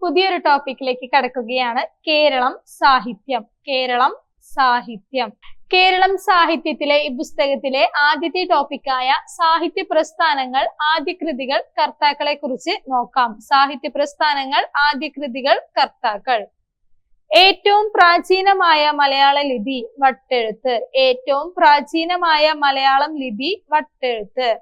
പുതിയൊരു ടോപ്പിക്കിലേക്ക് കടക്കുകയാണ്. കേരളം സാഹിത്യം. കേരളം സാഹിത്യം. കേരളം സാഹിത്യത്തിലെ ഈ പുസ്തകത്തിലെ ആദ്യത്തെ ടോപ്പിക്കായ സാഹിത്യ പ്രസ്ഥാനങ്ങൾ ആദ്യ കൃതികൾ കർത്താക്കളെ കുറിച്ച് നോക്കാം. സാഹിത്യ പ്രസ്ഥാനങ്ങൾ ആദ്യ കൃതികൾ കർത്താക്കൾ. ഏറ്റവും പ്രാചീനമായ മലയാള ലിപി വട്ടെഴുത്ത്. ഏറ്റവും പ്രാചീനമായ മലയാളം ലിപി വട്ടെഴുത്ത്.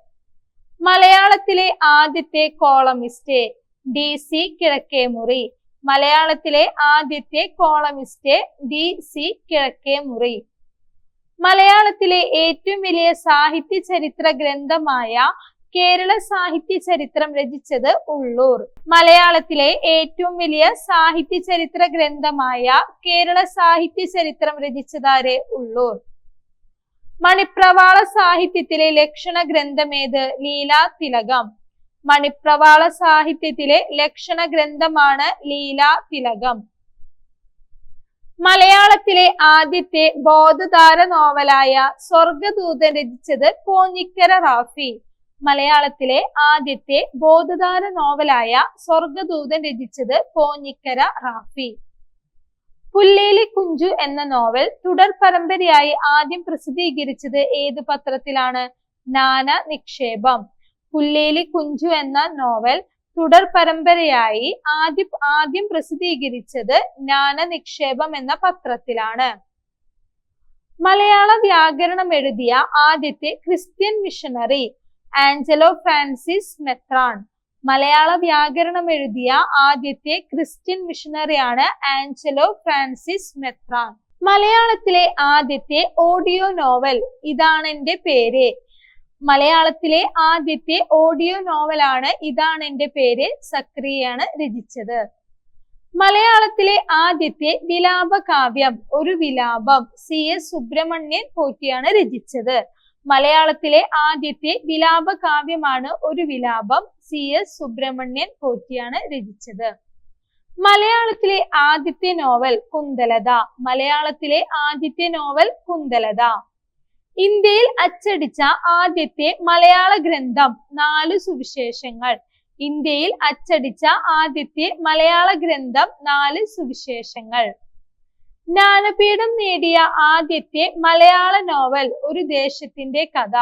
മലയാളത്തിലെ ആദ്യത്തെ കോളമിസ്റ്റ് ഡി സി കിഴക്കേമുറി. മലയാളത്തിലെ ആദ്യത്തെ കോളമിസ്റ്റ് ഡി സി കിഴക്കേമുറി. മലയാളത്തിലെ ഏറ്റവും വലിയ സാഹിത്യ ചരിത്ര ഗ്രന്ഥമായ കേരള സാഹിത്യ ചരിത്രം രചിച്ചത് ഉള്ളൂർ. മലയാളത്തിലെ ഏറ്റവും വലിയ സാഹിത്യ ചരിത്ര ഗ്രന്ഥമായ കേരള സാഹിത്യ ചരിത്രം രചിച്ചതാരെ? ഉള്ളൂർ. മണിപ്രവാള സാഹിത്യത്തിലെ ലക്ഷണ ഗ്രന്ഥമേത്? ലീലാ തിലകം മണിപ്രവാള സാഹിത്യത്തിലെ ലക്ഷണ ഗ്രന്ഥമാണ് ലീലാ തിലകം. മലയാളത്തിലെ ആദ്യത്തെ ബോധതാര നോവലായ സ്വർഗദൂതൻ രചിച്ചത് കോഞ്ഞിക്കര റാഫി. മലയാളത്തിലെ ആദ്യത്തെ ബോധതാര നോവലായ സ്വർഗദൂതൻ രചിച്ചത് കോഞ്ഞിക്കര റാഫി. പുല്ലേലി കുഞ്ചു എന്ന നോവൽ തുടർ പരമ്പരയായി ആദ്യം പ്രസിദ്ധീകരിച്ചത് ഏത് പത്രത്തിലാണ്? നാന നിക്ഷേപം. പുല്ലേലി കുഞ്ചു എന്ന നോവൽ തുടർ പരമ്പരയായി ആദ്യ ആദ്യം പ്രസിദ്ധീകരിച്ചത് ജ്ഞാന നിക്ഷേപം എന്ന പത്രത്തിലാണ്. മലയാള വ്യാകരണം എഴുതിയ ആദ്യത്തെ ക്രിസ്ത്യൻ മിഷണറി ആഞ്ചലോ ഫ്രാൻസിസ് മെത്രാൻ. മലയാള വ്യാകരണം എഴുതിയ ആദ്യത്തെ ക്രിസ്ത്യൻ മിഷണറിയാണ് ആഞ്ചലോ ഫ്രാൻസിസ് മെത്രാൻ. മലയാളത്തിലെ ആദ്യത്തെ ഓഡിയോ നോവൽ ഇതാണ് എന്റെ പേര്. മലയാളത്തിലെ ആദ്യത്തെ ഓഡിയോ നോവലാണ് ഇതാണ് എന്റെ പേര്. സക്രിയാണ് രചിച്ചത്. മലയാളത്തിലെ ആദ്യത്തെ വിലാപ കാവ്യം ഒരു വിലാപം. സി. എസ്. സുബ്രഹ്മണ്യൻ പോറ്റിയാണ് രചിച്ചത്. മലയാളത്തിലെ ആദ്യത്തെ വിലാപ കാവ്യമാണ് ഒരു വിലാപം. സി. എസ്. സുബ്രഹ്മണ്യൻ പോറ്റിയാണ് രചിച്ചത്. മലയാളത്തിലെ ആദ്യത്തെ നോവൽ കുന്തലത. മലയാളത്തിലെ ആദ്യത്തെ നോവൽ കുന്തലത. ഇന്ത്യയിൽ അച്ചടിച്ച ആദ്യത്തെ മലയാള ഗ്രന്ഥം നാല് സുവിശേഷങ്ങൾ. ഇന്ത്യയിൽ അച്ചടിച്ച ആദ്യത്തെ മലയാള ഗ്രന്ഥം നാല് സുവിശേഷങ്ങൾ. ജ്ഞാനപീഠം നേടിയ ആദ്യത്തെ മലയാള നോവൽ ഒരു ദേശത്തിന്റെ കഥ.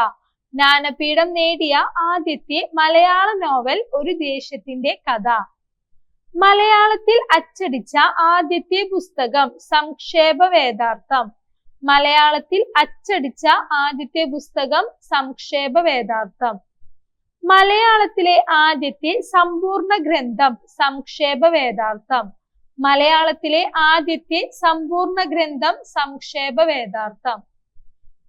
ജ്ഞാനപീഠം നേടിയ ആദ്യത്തെ മലയാള നോവൽ ഒരു ദേശത്തിന്റെ കഥ. മലയാളത്തിൽ അച്ചടിച്ച ആദ്യത്തെ പുസ്തകം സംക്ഷേപ വേദാർത്ഥം മലയാളത്തിൽ അച്ചടിച്ച ആദ്യത്തെ പുസ്തകം സംക്ഷേപ വേദാർത്ഥം മലയാളത്തിലെ ആദ്യത്തെ സമ്പൂർണ ഗ്രന്ഥം സംക്ഷേപ വേദാർത്ഥം മലയാളത്തിലെ ആദ്യത്തെ സമ്പൂർണ ഗ്രന്ഥം സംക്ഷേപ വേദാർത്ഥം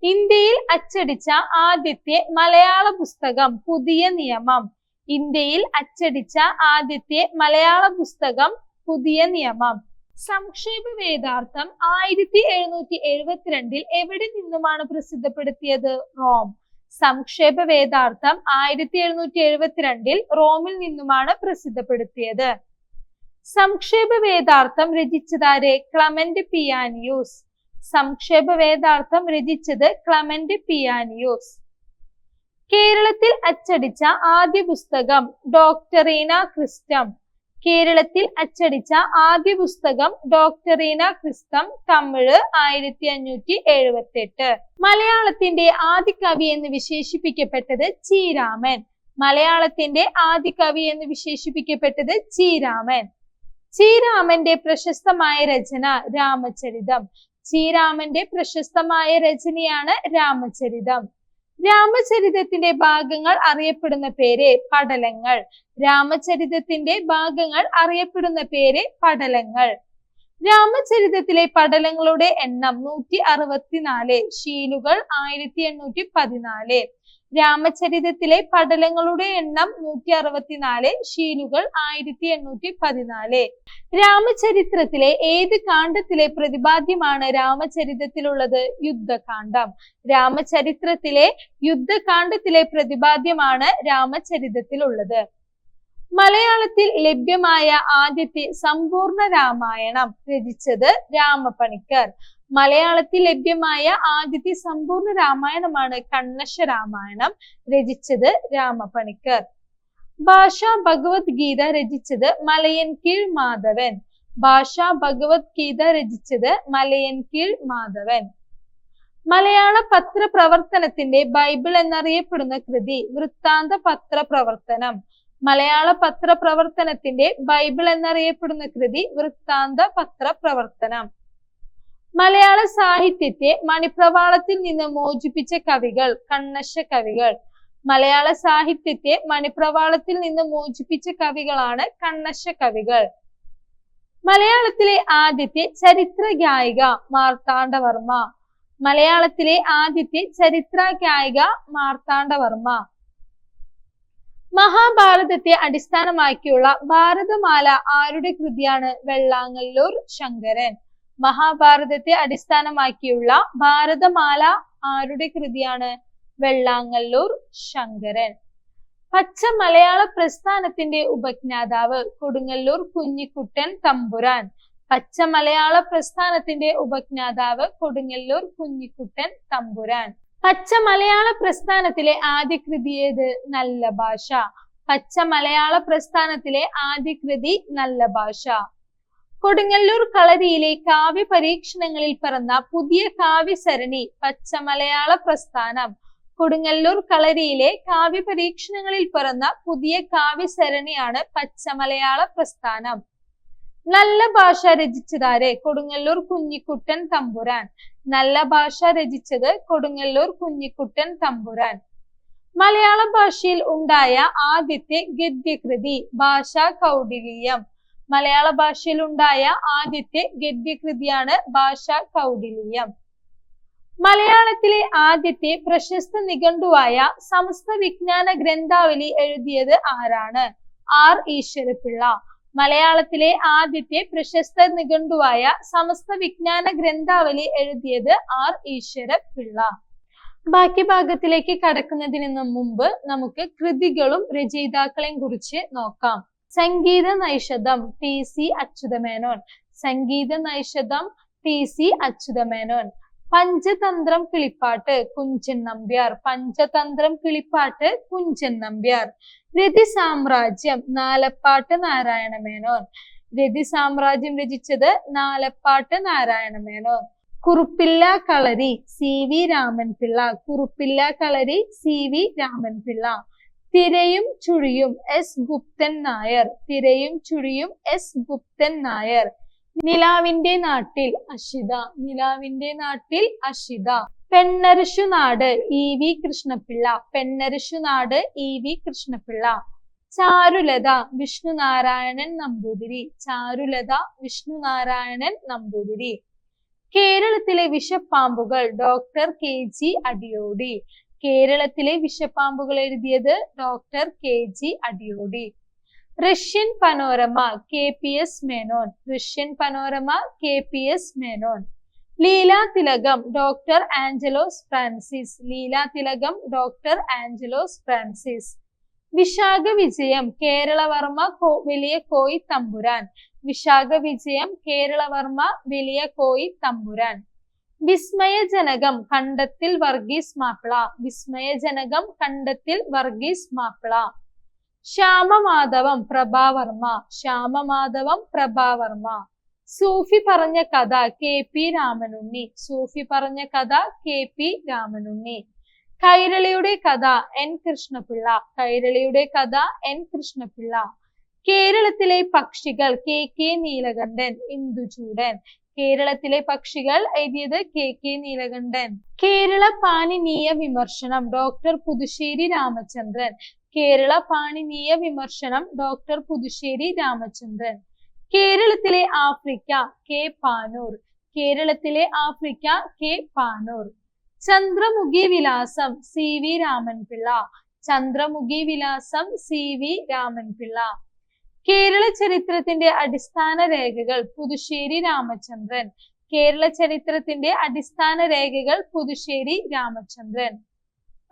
ഇന്ത്യയിൽ അച്ചടിച്ച ആദ്യത്തെ മലയാള പുസ്തകം പുതിയ നിയമം. ഇന്ത്യയിൽ അച്ചടിച്ച ആദ്യത്തെ മലയാള പുസ്തകം പുതിയ നിയമം. സംക്ഷേപ വേദാർത്ഥം ആയിരത്തി എഴുന്നൂറ്റി എഴുപത്തിരണ്ടിൽ എവിടെ നിന്നുമാണ് പ്രസിദ്ധപ്പെടുത്തിയത്? റോം. സംക്ഷേപ വേദാർത്ഥം ആയിരത്തി എഴുന്നൂറ്റി എഴുപത്തിരണ്ടിൽ റോമിൽ നിന്നുമാണ് പ്രസിദ്ധപ്പെടുത്തിയത്. സംക്ഷേപ വേദാർത്ഥം രചിച്ചതാരെ? ക്ലമന്റ് പിയാനിയൂസ്. സംക്ഷേപ വേദാർത്ഥം രചിച്ചത് ക്ലമന്റ് പിയാനിയൂസ്. കേരളത്തിൽ അച്ചടിച്ച ആദ്യ പുസ്തകം ഡോക്ടറീന ക്രിസ്റ്റം. കേരളത്തിൽ അച്ചടിച്ച ആദ്യ പുസ്തകം ഡോക്ടറീന ക്രിസ്തം തമിഴ് ആയിരത്തി അഞ്ഞൂറ്റി എഴുപത്തി എട്ട് മലയാളത്തിന്റെ ആദ്യ കവി എന്ന് വിശേഷിപ്പിക്കപ്പെട്ടത് ചീരാമൻ. മലയാളത്തിന്റെ ആദ്യ കവി എന്ന് വിശേഷിപ്പിക്കപ്പെട്ടത് ചീരാമൻ. ചീരാമന്റെ പ്രശസ്തമായ രചന രാമചരിതം. ചീരാമന്റെ പ്രശസ്തമായ രചനയാണ് രാമചരിതം. രാമചരിതത്തിന്റെ ഭാഗങ്ങൾ അറിയപ്പെടുന്ന പേര് പടലങ്ങൾ. രാമചരിതത്തിന്റെ ഭാഗങ്ങൾ അറിയപ്പെടുന്ന പേര് പടലങ്ങൾ. രാമചരിതത്തിലെ പടലങ്ങളുടെ എണ്ണം നൂറ്റി അറുപത്തിനാല് ഷീലുകൾ ആയിരത്തി എണ്ണൂറ്റി പതിനാല് രാമചരിതത്തിലെ പടലങ്ങളുടെ എണ്ണം നൂറ്റി അറുപത്തിനാല് ഷീലുകൾ ആയിരത്തി എണ്ണൂറ്റി പതിനാല് രാമചരിത്രത്തിലെ ഏത് കാണ്ഡത്തിലെ പ്രതിപാദ്യമാണ് രാമചരിതത്തിലുള്ളത്? യുദ്ധകാന്ഡം. രാമചരിത്രത്തിലെ യുദ്ധകാന്ഡത്തിലെ പ്രതിപാദ്യമാണ് രാമചരിതത്തിലുള്ളത്. മലയാളത്തിൽ ലഭ്യമായ ആദ്യത്തെ സമ്പൂർണ രാമായണം രചിച്ചത് രാമപണിക്കർ മലയാളത്തിൽ ലഭ്യമായ ആദ്യത്തെ സമ്പൂർണ രാമായണമാണ് കണ്ണശ രാമായണം രചിച്ചത് രാമപണിക്കർ ഭാഷാ ഭഗവത്ഗീത രചിച്ചത് മലയൻ കീഴ് മാധവൻ. ഭാഷാ ഭഗവത്ഗീത രചിച്ചത് മലയൻ കീഴ് മാധവൻ. മലയാള പത്രപ്രവർത്തനത്തിന്റെ ബൈബിൾ എന്നറിയപ്പെടുന്ന കൃതി വൃത്താന്ത പത്ര പ്രവർത്തനം മലയാള പത്രപ്രവർത്തനത്തിന്റെ ബൈബിൾ എന്നറിയപ്പെടുന്ന കൃതി വൃത്താന്ത പത്രപ്രവർത്തനം. മലയാള സാഹിത്യത്തെ മണിപ്രവാളത്തിൽ നിന്ന് മോചിപ്പിച്ച കവികൾ കണ്ണശ കവികൾ. മലയാള സാഹിത്യത്തെ മണിപ്രവാളത്തിൽ നിന്ന് മോചിപ്പിച്ച കവികളാണ് കണ്ണശ കവികൾ. മലയാളത്തിലെ ആദ്യത്തെ ചരിത്ര ഗായിക മാർത്താണ്ഡവർമ്മ. മലയാളത്തിലെ ആദ്യത്തെ ചരിത്ര ഗായിക മാർത്താണ്ഡവർമ്മ. മഹാഭാരതത്തെ അടിസ്ഥാനമാക്കിയുള്ള ഭാരതമാല ആരുടെ കൃതിയാണ്? വെള്ളാങ്ങല്ലൂർ ശങ്കരൻ. മഹാഭാരതത്തെ അടിസ്ഥാനമാക്കിയുള്ള ഭാരതമാല ആരുടെ കൃതിയാണ്? വെള്ളാങ്ങല്ലൂർ ശങ്കരൻ. പച്ച മലയാള പ്രസ്ഥാനത്തിന്റെ ഉപജ്ഞാതാവ് കൊടുങ്ങല്ലൂർ കുഞ്ഞിക്കുട്ടൻ തമ്പുരാൻ. പച്ച മലയാള പ്രസ്ഥാനത്തിന്റെ ഉപജ്ഞാതാവ് കൊടുങ്ങല്ലൂർ കുഞ്ഞിക്കുട്ടൻ തമ്പുരാൻ. പച്ച മലയാള പ്രസ്ഥാനത്തിലെ ആദ്യ കൃതി ഏത്? നല്ല ഭാഷ. പച്ച മലയാള പ്രസ്ഥാനത്തിലെ ആദ്യ കൃതി നല്ല ഭാഷ. കൊടുങ്ങല്ലൂർ കളരിയിലെ കാവ്യ പരീക്ഷണങ്ങളിൽ പിറന്ന പുതിയ കാവ്യസരണി പച്ച മലയാള പ്രസ്ഥാനം. കൊടുങ്ങല്ലൂർ കളരിയിലെ കാവ്യ പരീക്ഷണങ്ങളിൽ പിറന്ന പുതിയ കാവ്യസരണിയാണ് പച്ച മലയാള പ്രസ്ഥാനം. നല്ല ഭാഷ രചിച്ചതാരെ? കൊടുങ്ങല്ലൂർ കുഞ്ഞിക്കുട്ടൻ തമ്പുരാൻ. നല്ല ഭാഷ രചിച്ചത് കൊടുങ്ങല്ലൂർ കുഞ്ഞിക്കുട്ടൻ തമ്പുരാൻ. മലയാള ഭാഷയിൽ ഉണ്ടായ ആദ്യത്തെ ഗദ്യകൃതി ഭാഷാ കൗടില്യം. മലയാള ഭാഷയിൽ ഉണ്ടായ ആദ്യത്തെ ഗദ്യകൃതിയാണ് ഭാഷാ കൗടില്യം. മലയാളത്തിലെ ആദ്യത്തെ പ്രശസ്ത നിഘണ്ടുവായ സമസ്ത വിജ്ഞാന ഗ്രന്ഥാവലി എഴുതിയത് ആരാണ്? ആർ. ഈശ്വരപിള്ള. മലയാളത്തിലെ ആദ്യത്തെ പ്രശസ്ത നിഘണ്ടുവായ സമസ്ത വിജ്ഞാന ഗ്രന്ഥാവലി എഴുതിയത് ആർ ഈശ്വര പിള്ള ബാക്കി ഭാഗത്തിലേക്ക് കടക്കുന്നതിന് മുമ്പ് നമുക്ക് കൃതികളും രചയിതാക്കളെയും കുറിച്ച് നോക്കാം. Sangeetha Naishadham T C Achyutha Menon. Sangeetha Naishadham T C Achyutha Menon. Panchatantram Kilippattu Kunchan Nambiar. Panchatantram Kilippattu Kunchan Nambiar. Rathi Samrajyam Nalappattu Narayana Menon Rathi Samrajyam രചിച്ചത് Nalappattu Narayana Menon Kuruppilla Kalari C V Raman Pillai Kuruppilla Kalari C V Raman Pillai Thirayum Chuzhiyum S Guptan Nair. Thirayum Chuzhiyum S Guptan Nair. നിലാവിന്റെ നാട്ടിൽ അഷിത നിലാവിന്റെ നാട്ടിൽ Ashitha Pennarasunadu E V Krishnapillai. Pennarasunadu E V Krishnapillai. Charulatha Vishnunarayanan Namboothiri. Charulatha Vishnunarayanan Namboothiri. കേരളത്തിലെ വിഷപ്പാമ്പുകൾ doctor K G Adiyodi. കേരളത്തിലെ വിഷപ്പാമ്പുകൾ എഴുതിയത് doctor K G Adiyodi. Russian panorama K P S Menon Russian panorama K P S Menon Leela Thilakam doctor Angelos Francis Leela Thilakam doctor Angelos Francis Vishakha വിജയം കേരളവർമ്മ വലിയ കോയി തമ്പുരാൻ വിശാഖ വിജയം കേരളവർമ്മ വലിയ കോയി തമ്പുരാൻ വിസ്മയജനകം കണ്ടത്തിൽ വർഗീസ് മാപ്പിള വിസ്മയജനകം കണ്ടത്തിൽ വർഗീസ് മാപ്പിള ശ്യാമമാധവം പ്രഭാവർമ്മ. ശ്യാമമാധവം പ്രഭാവർമ്മ. സൂഫി പറഞ്ഞ കഥ കെ പി രാമനുണ്ണി. സൂഫി പറഞ്ഞ കഥ കെ പി രാമനുണ്ണി. കൈരളിയുടെ കഥ എൻ കൃഷ്ണപിള്ള. കൈരളിയുടെ കഥ എൻ കൃഷ്ണപിള്ള. കേരളത്തിലെ പക്ഷികൾ കെ കെ നീലകണ്ഠൻ ഇന്ദുചൂടൻ. കേരളത്തിലെ പക്ഷികൾ എഴുതിയത് K K Neelakantan. Kerala Panineeya Vimarshanam doctor Puthussery Ramachandran. Kerala Panineeya Vimarshanam doctor Puthussery Ramachandran. കേരളത്തിലെ ആഫ്രിക്ക കെ പാനൂർ. കേരളത്തിലെ ആഫ്രിക്ക കെ പാനൂർ. ചന്ദ്രമുഖി വിലാസം സി വി രാമൻപിള്ള. ചന്ദ്രമുഖി വിലാസം സി വി രാമൻപിള്ള. കേരള ചരിത്രത്തിന്റെ അടിസ്ഥാന രേഖകൾ പുതുശ്ശേരി രാമചന്ദ്രൻ. കേരള ചരിത്രത്തിന്റെ അടിസ്ഥാന രേഖകൾ പുതുശ്ശേരി രാമചന്ദ്രൻ.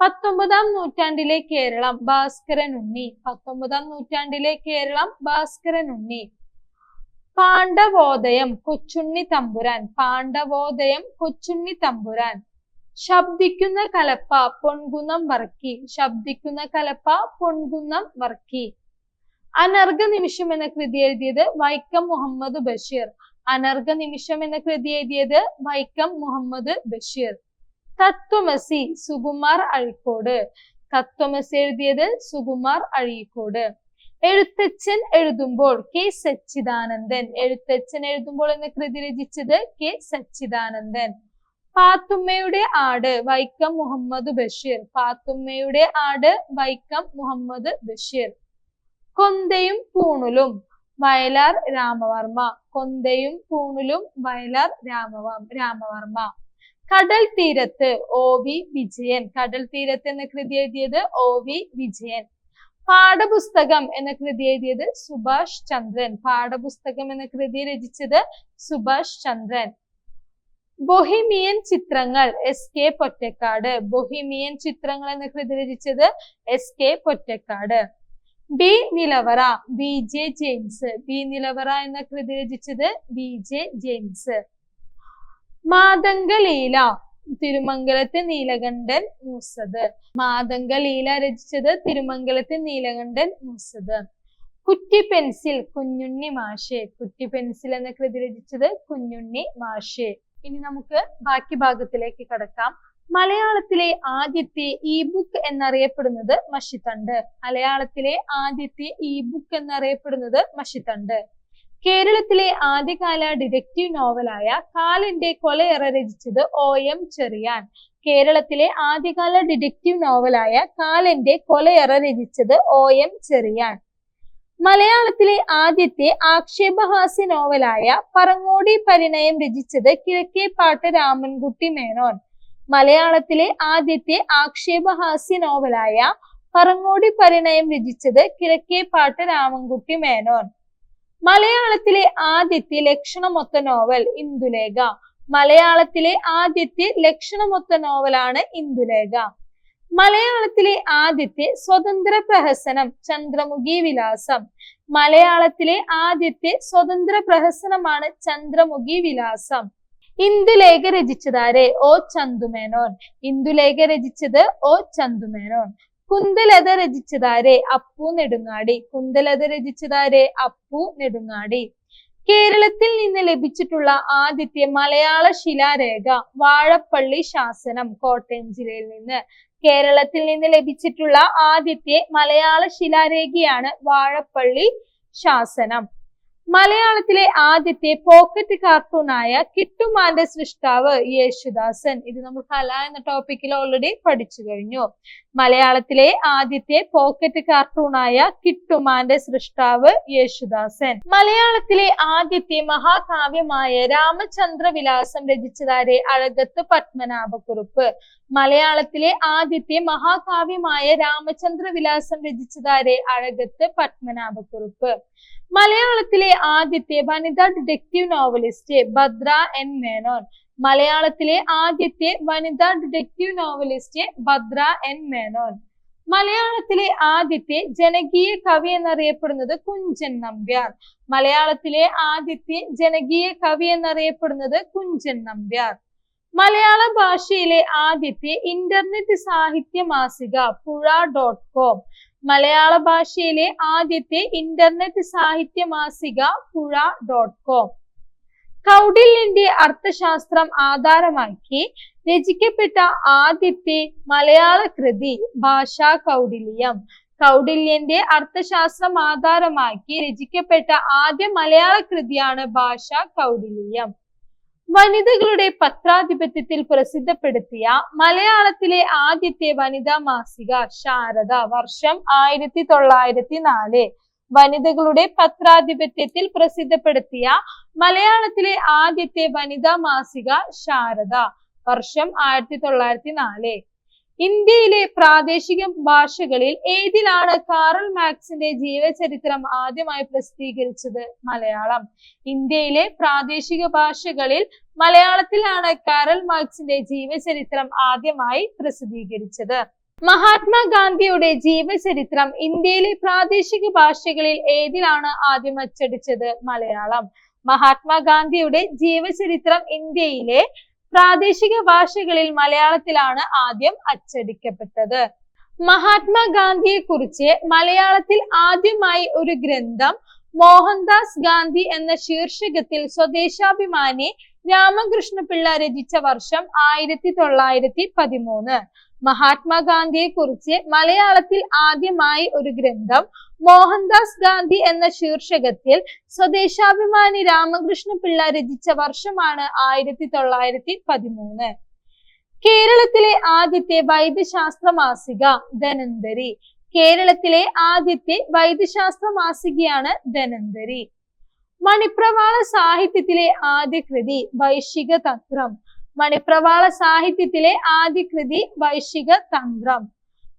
പത്തൊമ്പതാം നൂറ്റാണ്ടിലെ കേരളം ഭാസ്കരൻ ഉണ്ണി. പത്തൊമ്പതാം നൂറ്റാണ്ടിലെ കേരളം ഭാസ്കരൻ ഉണ്ണി. പാണ്ഡവോദയം കൊച്ചുണ്ണി തമ്പുരാൻ. പാണ്ഡവോദയം കൊച്ചുണ്ണി തമ്പുരാൻ. ശബ്ദിക്കുന്ന കലപ്പ പൊൻകുന്നം വർക്കി ശബ്ദിക്കുന്ന കലപ്പ പൊൻകുന്നം വർക്കി അനർഘ നിമിഷം എന്ന കൃതി എഴുതിയത് വൈക്കം മുഹമ്മദ് ബഷീർ. അനർഘ നിമിഷം എന്ന കൃതി എഴുതിയത് വൈക്കം മുഹമ്മദ് ബഷീർ. തത്വമസി സുകുമാർ അഴീക്കോട്. തത്വമസി എഴുതിയത് സുകുമാർ അഴീക്കോട്. എഴുത്തച്ഛൻ എഴുതുമ്പോൾ കെ സച്ചിദാനന്ദൻ. എഴുത്തച്ഛൻ എഴുതുമ്പോൾ എന്ന കൃതി രചിച്ചത് കെ സച്ചിദാനന്ദൻ. പാത്തുമ്മയുടെ ആട് വൈക്കം മുഹമ്മദ് ബഷീർ. പാത്തുമ്മയുടെ ആട് വൈക്കം മുഹമ്മദ് ബഷീർ. കൊന്തയും പൂണുലും വയലാർ രാമവർമ്മ. കൊന്തയും പൂണുലും വയലാർ രാമവർമ്മ രാമവർമ്മ. കടൽ തീരത്ത് ഒ വി വിജയൻ. കടൽ തീരത്ത് എന്ന കൃതി എഴുതിയത് ഒ വി വിജയൻ. പാഠപുസ്തകം എന്ന കൃതി എഴുതിയത് സുഭാഷ് ചന്ദ്രൻ. പാഠപുസ്തകം എന്ന കൃതി രചിച്ചത് Subhash Chandran. Bohemian Chithrangal S K Pottekkatt. Bohemian ചിത്രങ്ങൾ എന്ന കൃതി രചിച്ചത് S K Pottekkatt. B Nilavara B J James. B Nilavara എന്ന കൃതി രചിച്ചത് ബി ജെ ജെയിംസ്. മാതംഗലീല. തിരുമംഗലത്തെ നീലകണ്ഠൻ മൂസത്. മാതംഗലീല രചിച്ചത് തിരുമംഗലത്തെ നീലകണ്ഠൻ മൂസത്. കുറ്റി പെൻസിൽ കുഞ്ഞുണ്ണി മാഷെ. കുറ്റി പെൻസിൽ എന്ന കൃതി രചിച്ചത് കുഞ്ഞുണ്ണി മാഷെ. ഇനി നമുക്ക് ബാക്കി ഭാഗത്തിലേക്ക് കടക്കാം. മലയാളത്തിലെ ആദ്യത്തെ ഇ ബുക്ക് എന്നറിയപ്പെടുന്നത് മഷിത്തണ്ട്. മലയാളത്തിലെ ആദ്യത്തെ ഇ ബുക്ക് എന്നറിയപ്പെടുന്നത് മഷിത്തണ്ട്. കേരളത്തിലെ ആദ്യകാല ഡിറ്റക്റ്റീവ് നോവലായ കാലിന്റെ കൊലയറ രചിച്ചത് ഒ എം ചെറിയാൻ. കേരളത്തിലെ ആദ്യകാല ഡിറ്റക്റ്റീവ് നോവലായ കാലിന്റെ കൊലയറ രചിച്ചത് ഒ എം ചെറിയാൻ. മലയാളത്തിലെ ആദ്യത്തെ ആക്ഷേപഹാസ്യ നോവലായ പറങ്ങോടി പരിണയം രചിച്ചത് കിഴക്കേപ്പാട്ട് രാമൻകുട്ടി മേനോൻ. മലയാളത്തിലെ ആദ്യത്തെ ആക്ഷേപഹാസ്യ നോവലായ പറങ്ങോടി പരിണയം രചിച്ചത് കിഴക്കേപ്പാട്ട് രാമൻകുട്ടി മേനോൻ. മലയാളത്തിലെ ആദ്യത്തെ ലക്ഷണമൊത്ത നോവൽ ഇന്ദുലേഖ. മലയാളത്തിലെ ആദ്യത്തെ ലക്ഷണമൊത്ത നോവലാണ് ഇന്ദുലേഖ. മലയാളത്തിലെ ആദ്യത്തെ സ്വതന്ത്ര പ്രഹസനം ചന്ദ്രമുഖി വിലാസം. മലയാളത്തിലെ ആദ്യത്തെ സ്വതന്ത്ര പ്രഹസനമാണ് ചന്ദ്രമുഖി വിലാസം. ഇന്ദുലേഖ രചിച്ചതാരെ? ഓ ചന്തുമേനോൻ. ഇന്ദുലേഖ രചിച്ചത് ഓ ചന്തുമേനോൻ. കുന്തലത രചിച്ചതാരെ അപ്പു നെടുങ്ങാടി. കുന്തലത രചിച്ചതാരെ അപ്പു നെടുങ്ങാടി. കേരളത്തിൽ നിന്ന് ലഭിച്ചിട്ടുള്ള ആദ്യത്തെ മലയാള ശിലാരേഖ വാഴപ്പള്ളി ശാസനം കോട്ടയം ജില്ലയിൽ നിന്ന്. കേരളത്തിൽ നിന്ന് ലഭിച്ചിട്ടുള്ള ആദ്യത്തെ മലയാള ശിലാരേഖയാണ് വാഴപ്പള്ളി ശാസനം. മലയാളത്തിലെ ആദ്യത്തെ പോക്കറ്റ് കാർട്ടൂണായ കിട്ടുമാന്റെ സൃഷ്ടാവ് യേശുദാസൻ. ഇത് നമ്മൾ കല എന്ന ടോപ്പിക്കിൽ ഓൾറെഡി പഠിച്ചു കഴിഞ്ഞു. മലയാളത്തിലെ ആദ്യത്തെ പോക്കറ്റ് കാർട്ടൂണായ കിട്ടുമാന്റെ സൃഷ്ടാവ് യേശുദാസൻ. മലയാളത്തിലെ ആദ്യത്തെ മഹാകാവ്യമായ രാമചന്ദ്ര വിലാസം രചിച്ചതാരെ അഴകത്ത് പത്മനാഭക്കുറുപ്പ്. മലയാളത്തിലെ ആദ്യത്തെ മഹാകാവ്യമായ രാമചന്ദ്ര വിലാസം രചിച്ചതാരെ അഴകത്ത് പത്മനാഭക്കുറുപ്പ്. മലയാളത്തിലെ ആദ്യത്തെ വനിതാ detective novelist Bhadra N Menon. മലയാളത്തിലെ ആദ്യത്തെ വനിതാ detective novelist Bhadra N Menon. മലയാളത്തിലെ ആദ്യത്തെ ജനകീയ കവി എന്നറിയപ്പെടുന്നത് കുഞ്ചൻ നമ്പ്യാർ. മലയാളത്തിലെ ആദ്യത്തെ ജനകീയ കവി എന്നറിയപ്പെടുന്നത് കുഞ്ചൻ നമ്പ്യാർ. മലയാള ഭാഷയിലെ ആദ്യത്തെ ഇന്റർനെറ്റ് സാഹിത്യ മാസിക പുഴ ഡോട്ട് കോം മലയാള ഭാഷയിലെ ആദ്യത്തെ ഇന്റർനെറ്റ് സാഹിത്യ മാസിക പുഴ ഡോട്ട് കോം കൗടില്യന്റെ അർത്ഥശാസ്ത്രം ആധാരമാക്കി രചിക്കപ്പെട്ട ആദ്യത്തെ മലയാള കൃതി ഭാഷാ കൗടില്യം. കൗടില്യന്റെ അർത്ഥശാസ്ത്രം ആധാരമാക്കി രചിക്കപ്പെട്ട ആദ്യ മലയാള കൃതിയാണ് ഭാഷാ കൗടില്യം. വനിതകളുടെ പത്രാധിപത്യത്തിൽ പ്രസിദ്ധപ്പെടുത്തിയ മലയാളത്തിലെ ആദ്യത്തെ വനിതാ മാസിക ശാരദ വർഷം ആയിരത്തി തൊള്ളായിരത്തി നാല്. വനിതകളുടെ പത്രാധിപത്യത്തിൽ പ്രസിദ്ധപ്പെടുത്തിയ മലയാളത്തിലെ ആദ്യത്തെ വനിതാ മാസിക ശാരദ വർഷം ആയിരത്തി തൊള്ളായിരത്തി നാല്. ഇന്ത്യയിലെ പ്രാദേശിക ഭാഷകളിൽ ഏതിലാണ് കാറൽ മാക്സിന്റെ ജീവചരിത്രം ആദ്യമായി പ്രസിദ്ധീകരിച്ചത്? മലയാളം. ഇന്ത്യയിലെ പ്രാദേശിക ഭാഷകളിൽ മലയാളത്തിലാണ് കാറൽ മാർക്സിന്റെ ജീവചരിത്രം ആദ്യമായി പ്രസിദ്ധീകരിച്ചത്. മഹാത്മാഗാന്ധിയുടെ ജീവചരിത്രം ഇന്ത്യയിലെ പ്രാദേശിക ഭാഷകളിൽ ഏതിലാണ് ആദ്യം അച്ചടിച്ചത്? മലയാളം. മഹാത്മാഗാന്ധിയുടെ ജീവചരിത്രം ഇന്ത്യയിലെ പ്രാദേശിക ഭാഷകളിൽ മലയാളത്തിലാണ് ആദ്യം അച്ചടിക്കപ്പെട്ടത്. മഹാത്മാഗാന്ധിയെ കുറിച്ച് മലയാളത്തിൽ ആദ്യമായി ഒരു ഗ്രന്ഥം മോഹൻദാസ് ഗാന്ധി എന്ന ശീർഷകത്തിൽ സ്വദേശാഭിമാനി രാമകൃഷ്ണപിള്ള രചിച്ച വർഷം ആയിരത്തി തൊള്ളായിരത്തി പതിമൂന്ന്. മഹാത്മാഗാന്ധിയെ കുറിച്ച് മലയാളത്തിൽ ആദ്യമായി ഒരു ഗ്രന്ഥം മോഹൻദാസ് ഗാന്ധി എന്ന ശീർഷകത്തിൽ സ്വദേശാഭിമാനി രാമകൃഷ്ണ പിള്ള രചിച്ച വർഷമാണ് ആയിരത്തി തൊള്ളായിരത്തി പതിമൂന്ന് കേരളത്തിലെ ആദ്യത്തെ വൈദ്യശാസ്ത്ര മാസിക ധനന്തരി. കേരളത്തിലെ ആദ്യത്തെ വൈദ്യശാസ്ത്ര മാസികയാണ് ധനന്തരി. മണിപ്രവാള സാഹിത്യത്തിലെ ആദ്യ കൃതി വൈശിക തന്ത്രം മണിപ്രവാള സാഹിത്യത്തിലെ ആദ്യ കൃതി വൈശിക തന്ത്രം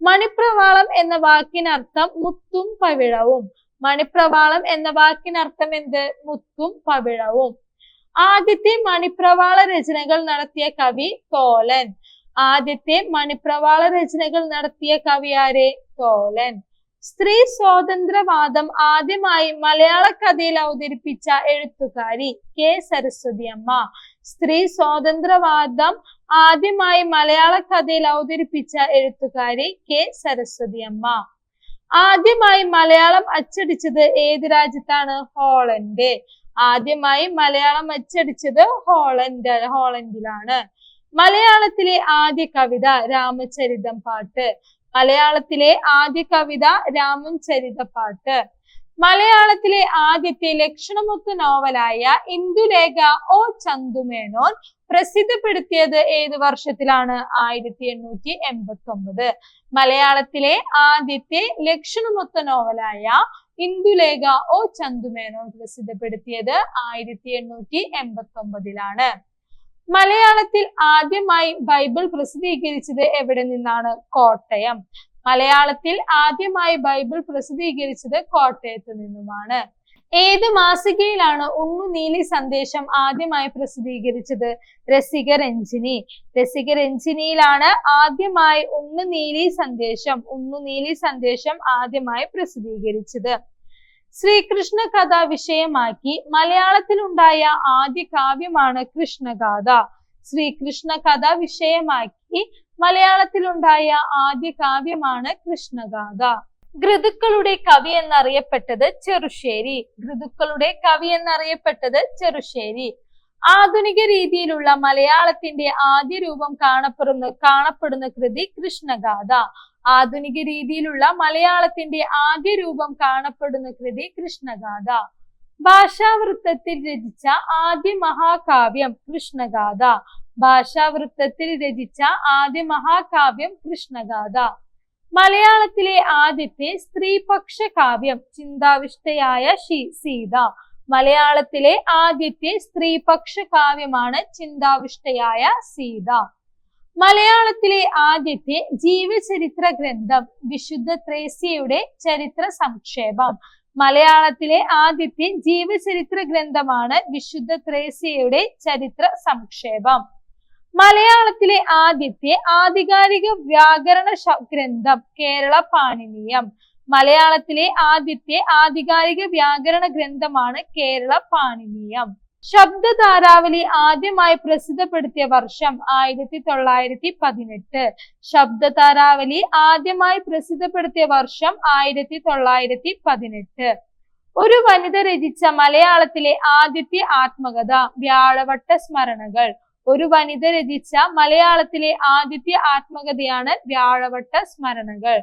മണിപ്രവാളം എന്ന വാക്കിനർത്ഥം മുത്തും പവിഴവും. മണിപ്രവാളം എന്ന വാക്കിനർത്ഥം എന്ത്? മുത്തും പവിഴവും. ആദ്യത്തെ മണിപ്രവാള രചനകൾ നടത്തിയ കവി തോലൻ. ആദ്യത്തെ മണിപ്രവാള രചനകൾ നടത്തിയ കവി ആരെ? തോലൻ. സ്ത്രീ സ്വാതന്ത്ര്യവാദം ആദ്യമായി മലയാള കഥയിൽ അവതരിപ്പിച്ച എഴുത്തുകാരി കെ. സരസ്വതി അമ്മ സ്ത്രീ സ്വാതന്ത്ര്യവാദം ആദ്യമായി മലയാള കഥയിൽ അവതരിപ്പിച്ച എഴുത്തുകാരി കെ സരസ്വതി അമ്മ. ആദ്യമായി മലയാളം അച്ചടിച്ചത് ഏത് രാജ്യത്താണ്? ഹോളണ്ട്. ആദ്യമായി മലയാളം അച്ചടിച്ചത് ഹോളണ്ട് ഹോളണ്ടിലാണ്. മലയാളത്തിലെ ആദ്യ കവിത രാമചരിതം പാട്ട്. മലയാളത്തിലെ ആദ്യ കവിത രാമം ചരിത പാട്ട്. മലയാളത്തിലെ ആദ്യത്തെ ലക്ഷണമൊത്ത നോവലായ ഇന്ദുലേഖ ഓ ചന്തുമേനോൻ പ്രസിദ്ധപ്പെടുത്തിയത് ഏത് വർഷത്തിലാണ്? ആയിരത്തി എണ്ണൂറ്റി എൺപത്തി ഒമ്പത് മലയാളത്തിലെ ആദ്യത്തെ ലക്ഷണമൊത്ത നോവലായ ഇന്ദുലേഖ ഓ ചന്തുമേനോൻ പ്രസിദ്ധപ്പെടുത്തിയത് ആയിരത്തി എണ്ണൂറ്റി എൺപത്തി ഒമ്പതിലാണ് മലയാളത്തിൽ ആദ്യമായി ബൈബിൾ പ്രസിദ്ധീകരിച്ചത് എവിടെ നിന്നാണ്? കോട്ടയം. മലയാളത്തിൽ ആദ്യമായി ബൈബിൾ പ്രസിദ്ധീകരിച്ചത് കോട്ടയത്ത് നിന്നുമാണ്. ഏത് മാസികയിലാണ് ഉണ്ണു നീലി സന്ദേശം ആദ്യമായി പ്രസിദ്ധീകരിച്ചത്? രസിക രഞ്ജിനി. രസിക രഞ്ജിനിയിലാണ് ആദ്യമായി ഉണ്ണു നീലി സന്ദേശം ഉണ്ണു നീലി സന്ദേശം ആദ്യമായി പ്രസിദ്ധീകരിച്ചത്. ശ്രീകൃഷ്ണ കഥ വിഷയമാക്കി മലയാളത്തിലുണ്ടായ ആദ്യ കാവ്യമാണ് കൃഷ്ണഗാഥ. ശ്രീകൃഷ്ണ കഥ വിഷയമാക്കി മലയാളത്തിലുണ്ടായ ആദ്യ കാവ്യമാണ് കൃഷ്ണഗാഥ. ഘൃതുക്കളുടെ കവി എന്നറിയപ്പെട്ടത് ചെറുശ്ശേരി. ഘൃതുക്കളുടെ കവി എന്നറിയപ്പെട്ടത് ചെറുശ്ശേരി. ആധുനിക രീതിയിലുള്ള മലയാളത്തിന്റെ ആദ്യ രൂപം കാണപ്പെടുന്ന കാണപ്പെടുന്ന കൃതി കൃഷ്ണഗാഥ. ആധുനിക രീതിയിലുള്ള മലയാളത്തിന്റെ ആദ്യ രൂപം കാണപ്പെടുന്ന കൃതി കൃഷ്ണഗാഥ. ഭാഷാവൃത്തത്തിൽ രചിച്ച ആദ്യ മഹാകാവ്യം കൃഷ്ണഗാഥ. ഭാഷാവൃത്തത്തിൽ രചിച്ച ആദ്യ മഹാകാവ്യം കൃഷ്ണഗാഥ. മലയാളത്തിലെ ആദ്യത്തെ സ്ത്രീപക്ഷ കാവ്യം ചിന്താവിഷ്ടയായ സീത. മലയാളത്തിലെ ആദ്യത്തെ സ്ത്രീപക്ഷ കാവ്യമാണ് ചിന്താവിഷ്ടയായ സീത. മലയാളത്തിലെ ആദ്യത്തെ ജീവചരിത്ര ഗ്രന്ഥം വിശുദ്ധ ത്രേസ്യയുടെ ചരിത്ര സംക്ഷേപം. മലയാളത്തിലെ ആദ്യത്തെ ജീവചരിത്ര ഗ്രന്ഥമാണ് വിശുദ്ധ ത്രേസ്യയുടെ ചരിത്ര സംക്ഷേപം. മലയാളത്തിലെ ആദ്യത്തെ ആധികാരിക വ്യാകരണ ഗ്രന്ഥം കേരള പാണിനീയം. മലയാളത്തിലെ ആദ്യത്തെ ആധികാരിക വ്യാകരണ ഗ്രന്ഥമാണ് കേരള പാണിനീയം. ശബ്ദധാരാവലി ആദ്യമായി പ്രസിദ്ധപ്പെടുത്തിയ വർഷം ആയിരത്തി തൊള്ളായിരത്തി പതിനെട്ട് ശബ്ദധാരാവലി ആദ്യമായി പ്രസിദ്ധപ്പെടുത്തിയ വർഷം ആയിരത്തി തൊള്ളായിരത്തി പതിനെട്ട് ഒരു വനിത രചിച്ച മലയാളത്തിലെ ആദ്യത്തെ ആത്മകഥ വ്യാഴവട്ട സ്മരണകൾ. ഒരു വനിത രചിച്ച മലയാളത്തിലെ ആദ്യത്തെ ആത്മകഥയാണ് വ്യാഴവട്ട സ്മരണകൾ.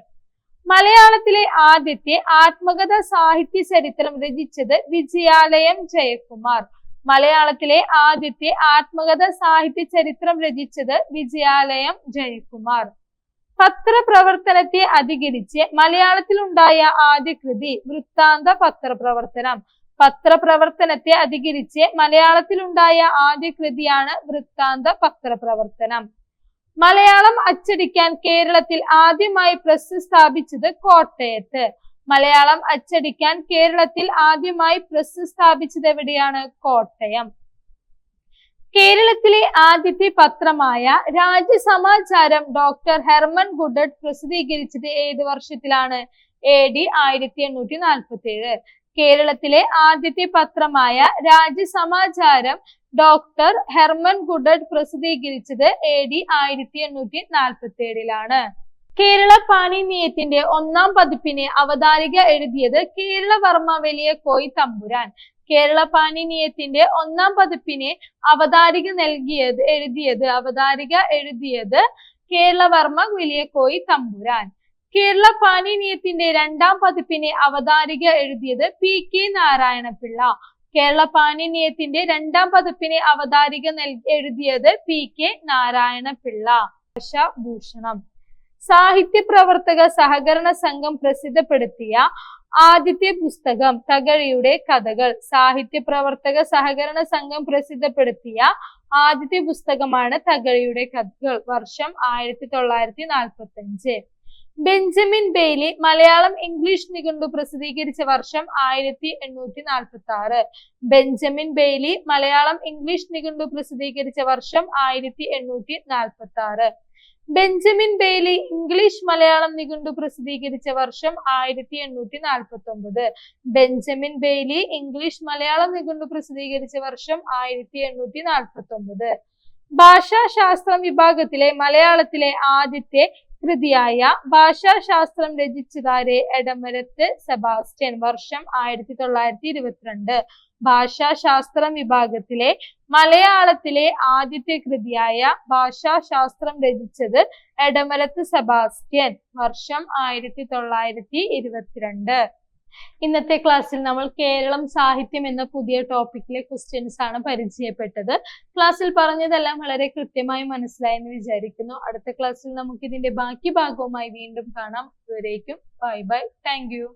മലയാളത്തിലെ ആദ്യത്തെ ആത്മകഥ സാഹിത്യ ചരിത്രം രചിച്ചത് വിജയാലയം ജയകുമാർ. മലയാളത്തിലെ ആദ്യത്തെ ആത്മകഥ സാഹിത്യ ചരിത്രം രചിച്ചത് വിജയാലയം ജയകുമാർ. പത്രപ്രവർത്തനത്തെ അധികരിച്ച് മലയാളത്തിലുണ്ടായ ആദ്യ കൃതി വൃത്താന്ത പത്രപ്രവർത്തനം. പത്രപ്രവർത്തനത്തെ അധികരിച്ച് മലയാളത്തിലുണ്ടായ ആദ്യ കൃതിയാണ് വൃത്താന്ത പത്രപ്രവർത്തനം. മലയാളം അച്ചടിക്കാൻ കേരളത്തിൽ ആദ്യമായി പ്രസ് സ്ഥാപിച്ചത് കോട്ടയത്ത്. മലയാളം അച്ചടിക്കാൻ കേരളത്തിൽ ആദ്യമായി പ്രസ് സ്ഥാപിച്ചത് എവിടെയാണ്? കോട്ടയം. കേരളത്തിലെ ആദ്യത്തെ പത്രമായ രാജ്യസമാചാരം ഡോക്ടർ ഹെർമൻ ഗുഡഡ് പ്രസിദ്ധീകരിച്ചത് ഏത് വർഷത്തിലാണ്? എ ഡി ആയിരത്തി എണ്ണൂറ്റി നാൽപ്പത്തി ഏഴ് കേരളത്തിലെ ആദ്യത്തെ പത്രമായ രാജ്യസമാചാരം ഡോക്ടർ ഹെർമൻ ഗുഡഡ് പ്രസിദ്ധീകരിച്ചത് എ ഡി ആയിരത്തി എണ്ണൂറ്റി നാൽപ്പത്തി ഏഴിലാണ് കേരള പാണിനീയത്തിന്റെ ഒന്നാം പതിപ്പിനെ അവതാരിക എഴുതിയത് കേരളവർമ്മ വലിയ കോയി തമ്പുരാൻ. കേരള പാണിനീയത്തിന്റെ ഒന്നാം പതിപ്പിനെ അവതാരിക നൽകിയത് എഴുതിയത് അവതാരിക എഴുതിയത് കേരളവർമ്മ വലിയ കോയി തമ്പുരാൻ. കേരള പാണിനിയത്തിന്റെ രണ്ടാം പതിപ്പിനെ അവതാരിക എഴുതിയത് പി കെ നാരായണപിള്ള. കേരള പാണിനിയത്തിന്റെ രണ്ടാം പതിപ്പിനെ അവതാരിക എഴുതിയത് പി കെ നാരായണപിള്ള. ഭൂഷണം സാഹിത്യ പ്രവർത്തക സഹകരണ സംഘം പ്രസിദ്ധപ്പെടുത്തിയ ആദ്യത്തെ പുസ്തകം തകഴിയുടെ കഥകൾ. സാഹിത്യ പ്രവർത്തക സഹകരണ സംഘം പ്രസിദ്ധപ്പെടുത്തിയ ആദ്യത്തെ പുസ്തകമാണ് തകഴിയുടെ കഥകൾ. വർഷം ആയിരത്തി തൊള്ളായിരത്തി നാൽപ്പത്തി അഞ്ച് ബെഞ്ചമിൻ ബെയ്ലി മലയാളം ഇംഗ്ലീഷ് നിഘണ്ടു പ്രസിദ്ധീകരിച്ച വർഷം ആയിരത്തി എണ്ണൂറ്റി നാൽപ്പത്തി ആറ് ബെഞ്ചമിൻ ബെയ്ലി മലയാളം ഇംഗ്ലീഷ് നിഘണ്ടു പ്രസിദ്ധീകരിച്ച വർഷം ആയിരത്തി എണ്ണൂറ്റി നാൽപ്പത്തി ആറ് ബെഞ്ചമിൻ ബെയ്ലി ഇംഗ്ലീഷ് മലയാളം നിഘണ്ടു പ്രസിദ്ധീകരിച്ച വർഷം ആയിരത്തി എണ്ണൂറ്റി നാൽപ്പത്തി ഒമ്പത് ബെഞ്ചമിൻ ബെയ്ലി ഇംഗ്ലീഷ് മലയാളം നിഘണ്ടു പ്രസിദ്ധീകരിച്ച വർഷം ആയിരത്തി എണ്ണൂറ്റി നാൽപ്പത്തി ഒമ്പത് ഭാഷാശാസ്ത്രം വിഭാഗത്തിലെ മലയാളത്തിലെ ആദ്യത്തെ കൃതിയായ ഭാഷാശാസ്ത്രം രചിച്ചതാരെ എടമരത്ത് സെബാസ്റ്റ്യൻ. വർഷം ആയിരത്തി തൊള്ളായിരത്തി ഇരുപത്തിരണ്ട് ഭാഷാശാസ്ത്രം വിഭാഗത്തിലെ മലയാളത്തിലെ ആദ്യത്തെ കൃതിയായ ഭാഷാശാസ്ത്രം രചിച്ചത് എടമലത്ത് സെബാസ്റ്റ്യൻ. വർഷം ആയിരത്തി തൊള്ളായിരത്തി ഇരുപത്തിരണ്ട് ഇന്നത്തെ ക്ലാസ്സിൽ നമ്മൾ കേരളം സാഹിത്യം എന്ന പുതിയ ടോപ്പിക്കിലെ ക്വസ്റ്റ്യൻസ് ആണ് പരിചയപ്പെട്ടത്. ക്ലാസ്സിൽ പറഞ്ഞതെല്ലാം വളരെ കൃത്യമായി മനസ്സിലായെന്ന് വിചാരിക്കുന്നു. അടുത്ത ക്ലാസ്സിൽ നമുക്ക് ഇതിന്റെ ബാക്കി ഭാഗവുമായി വീണ്ടും കാണാം. ഇതുവരേക്കും ബൈ ബൈ താങ്ക് യു